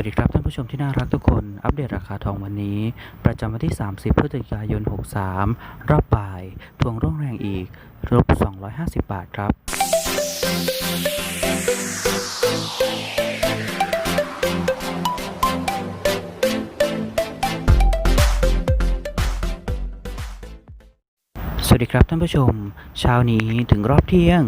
วัสดีครับท่านผู้ชมที่น่ารักทุกคน อัปเดตราคาทองวันนี้ ประจำวันที่ 30 พฤศจิกายน 63 รอบบ่าย ทวงร่วงแรงอีกลบ250 บาทครับ สวัสดีครับท่านผู้ชม เช้านี้ถึงรอบเที่ยง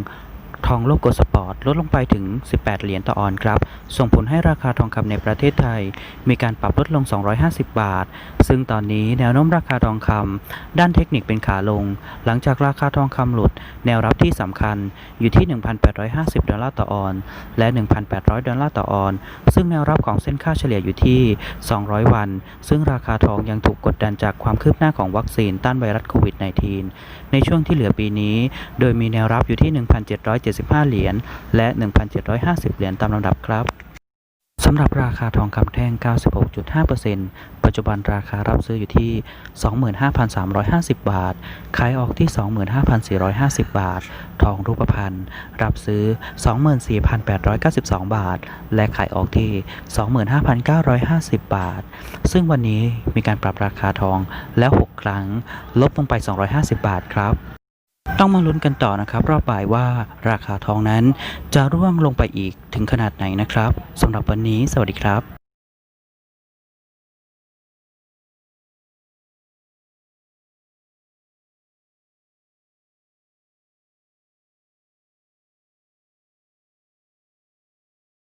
องโลโกสปอร์ตลดลงไปถึง 18 เหรียญต่อออนครับ ส่งผลให้ราคาทองคำในประเทศไทย มีการปรับลดลง 250 บาท ซึ่งตอนนี้แนวโน้มราคาทองคำด้านเทคนิคเป็นขาลง หลังจากราคาทองคำหลุด แนวรับที่สำคัญอยู่ที่ 1,850 ดอลลาร์ต่อออน และ 1,800 ดอลลาร์ต่อออน ซึ่งแนวรับของเส้นค่าเฉลี่ยอยู่ที่ 200 วัน ซึ่งราคาทองยังถูกกดดันจากความคืบหน้าของวัคซีนต้านไวรัสโควิด -19 ในช่วงที่เหลือปีนี้ โดยมีแนวรับอยู่ที่ 1,770 1,775เหรียญและ 1,750 เหรียญตามลำดับครับสำหรับราคาทองคำแท่ง 96.5%ปัจจุบันราคารับซื้ออยู่ที่ 25,350 บาท ขายออกที่ 25,450 บาท ทองรูปพรรณรับซื้อ 24,892 บาท และขายออกที่ 25,950 บาท ซึ่งวันนี้มีการปรับราคาทองแล้ว 6 ครั้งลบลงไป 250 บาทครับ ต้องมาลุ้นกันต่อนะครับรอบบ่ายว่าราคาทองนั้นจะร่วงลงไปอีกถึงขนาดไหนนะครับสำหรับวันนี้ สวัสดีครับ